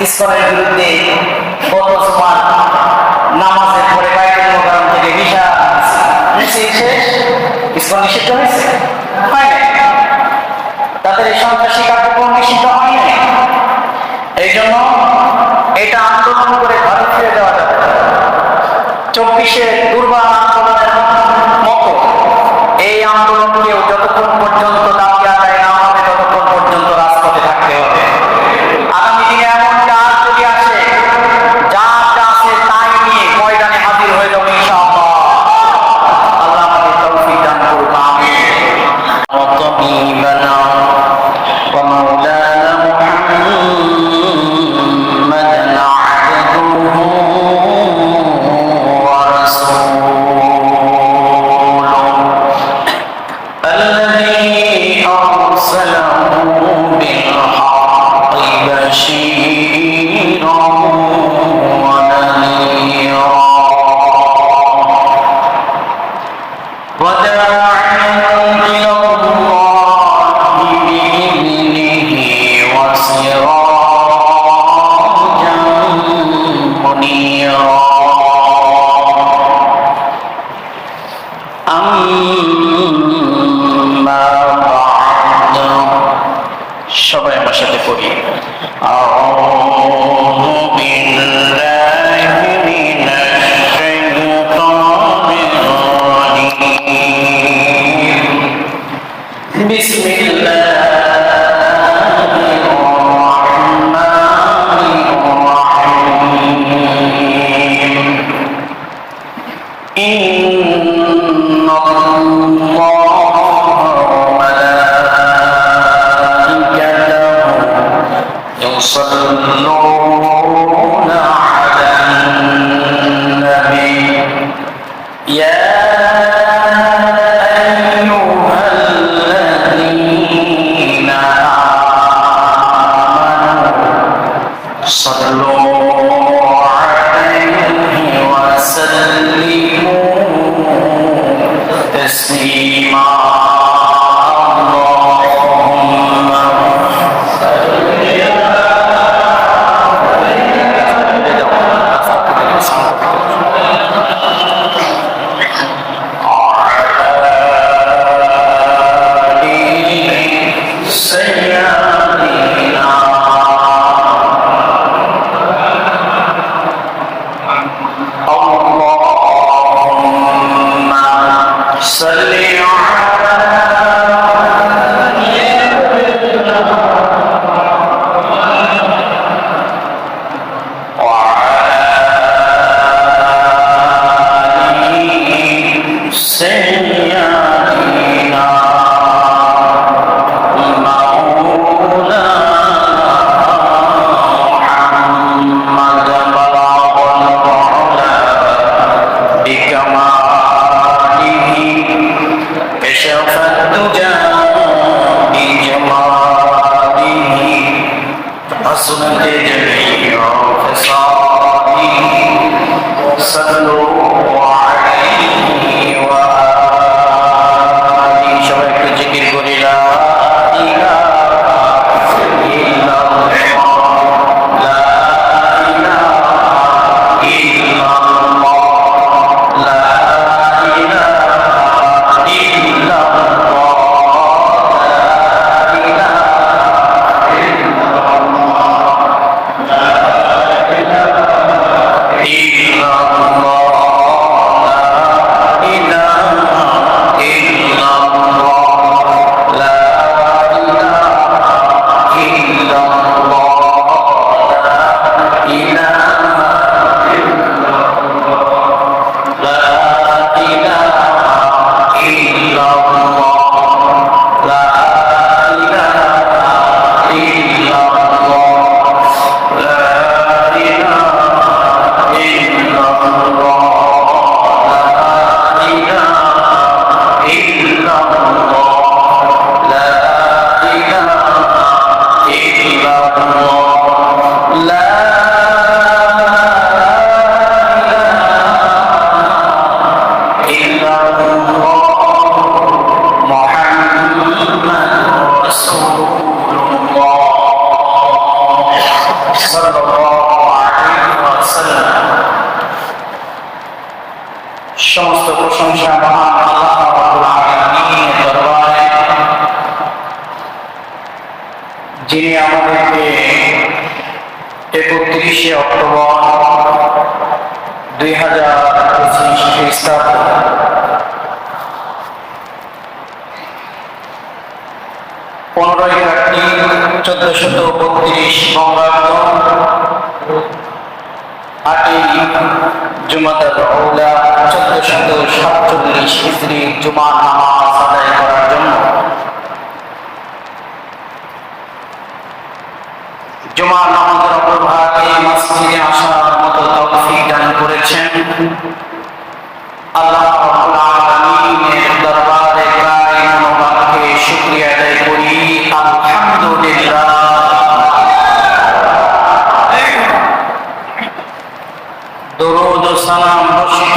ইসকনের বিরুদ্ধে নামাজের পরে বাইরের তাদের এই সন্ত্রাসী কার্যক্রম নিষিদ্ধ হয় এই জন্য এটা আন্দোলন করে ভারত ফিরে দেওয়া চব্বিশে পথে تسليما حسنت جميع خصاله صلوا প্রশংসা মহান আল্লাহ যিনি আমাদেরকে একত্রিশে অক্টোবর দুই হাজার পঁচিশ খ্রিস্টাব্দ পনেরোই কার্তিক চোদ্দশত বত্রিশ বঙ্গাব্দ, আটই রৌলা চোদ্দশত সাতচল্লিশ হিজড়ি জুমা নামাজ আদায় করার জন্য জুমা নামাজের অগ্রভাগে মসজিদে আসার মতো তৌফিক দান করেছেন। আল্লাহ রাব্বুল আলামিনের দরবারে গায়ে মনোবাক্যে শুকরিয়া আদায় করি আলহামদুলিল্লাহ দরুদ ও সালাম বর্ষিত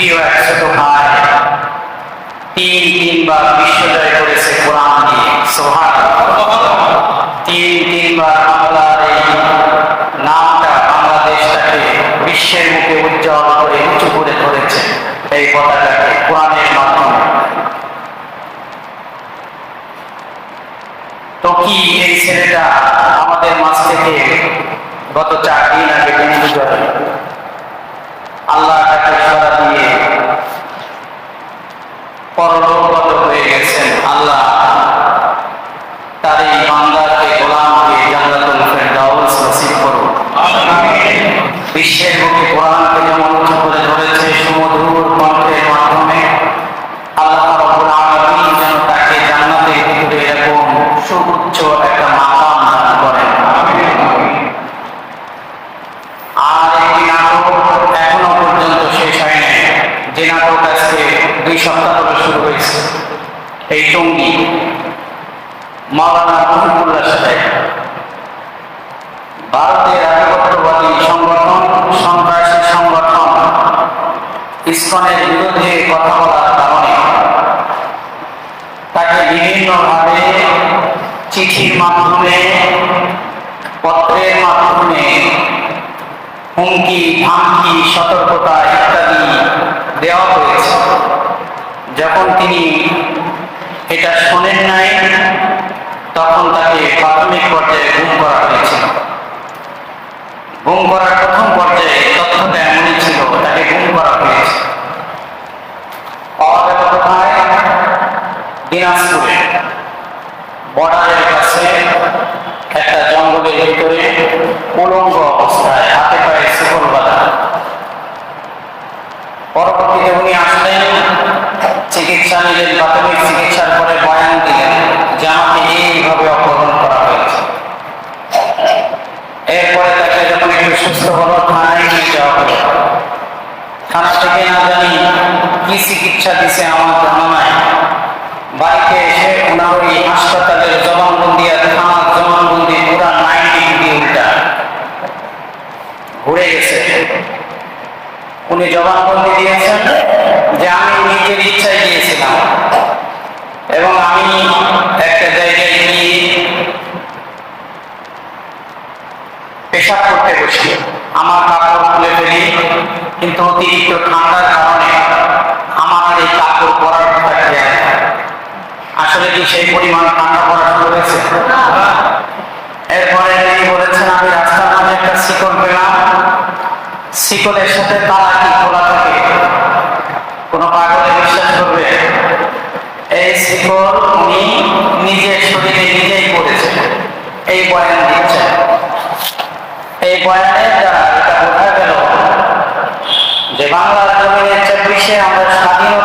প্রিয় এক ছোট ভাই করেছে কোরআন দিয়ে সোহান তিন তিনবার বাংলার বিশ্বের মুখে উজ্জ্বল করে করে ধরেছে এই পতাকাকে কোরআনের মাধ্যমে। তো কি এই ছেলেটা আমাদের মাঝ থেকে গত চার দিন আগে আল্লাহ তাকে সারা দিয়ে পরলোকগত হয়ে গেছেন আল্লাহ তার এই বান্দাকে গোলামকে জান্নাতুল ফেরদাউস নসিব করুন বিশ্বের বুকে কোরআনকে যেমন উঁচু করে ধরেছে সুমধুর কণ্ঠের মাধ্যমে আল্লাহ রাব্বুল আলামিন যেন তাকে জান্নাতের ভিতরে এরকম সুউচ্চ একটা মাকাম দান করেন আর একটি নাটক এখনও পর্যন্ত শেষ হয়নি যে নাটক আজকে দুই সপ্তাহ ধরে শুরু হয়েছে এই টঙ্গি মাওলানা মহিবুল্লাহ সাহেব ভারতের আধিপত্যবাদী সংগঠন, সন্ত্রাসী সংগঠন ইসকনের বিরুদ্ধে কথা বলার কারণে তাকে বিভিন্নভাবে চিঠির মাধ্যমে, পত্রের মাধ্যমে, হুমকি, ধামকি, সতর্কতা ইত্যাদি দেওয়া হয়েছে। যখন তিনি এটা শোনেন নাই, তখন তাকে প্রাথমিক পর্যায়ে গুম করা হয়েছিল। গুম করার প্রথম পর্যায়ে তথ্যটা এমনই ছিল, তাকে গুম করা হয়েছে। পাওয়া গেল কোথায় দিনাজপুরে বর্ডারের কাছে একটা জঙ্গলের ভিতরে উলঙ্গ অবস্থায় হাতে পায়ে শিকল বাঁধা। পরবর্তীতে উনি আসলেন, চিকিৎসা নিলেন, প্রাথমিক চিকিৎসার পরে বয়ান দিলেন যে আমাকে এইভাবে অপহরণ করা হয়েছে এরপরে তাকে যখন একটু সুস্থ হলো থানায় নিয়ে যাওয়া হলো থানা না জানি কি চিকিৎসা দিছে আমার নাই। বাড়িতে এসে ওনার ওই হাসপাতালের জবানবন্দি আর থানার জবানবন্দি পুরা নাইনটি ডিগ্রি উল্টা ঘুরে গেছে। উনি জবানবন্দি দিয়েছেন যে আমি নিজের ইচ্ছায় গিয়েছিলাম এবং আমি একটা জায়গায় গিয়ে পেশাব করতে বসি। আমার কাপড় খুলে ফেলি। কিন্তু অতিরিক্ত ঠান্ডার কারণে আমার এই কাপড় পরার কথা আসলে কি সেই পরিমাণ ঠান্ডা পড়া শুরু হয়েছে? এরপরে তিনি বলেছেন, আমি রাস্তার মাঝে একটা শিকল পেলাম। শিকলের সাথে তালা কি খোলা থাকে? কোনো পাগলে বিশ্বাস করবে? এই শিকল উনি নিজের শরীরে নিজেই পড়েছেন এই বয়ান দিচ্ছেন। এই বয়ানের দ্বারা এটা বোঝা গেল বাংলা জমিনে চব্বিশে আমরা স্বাধীন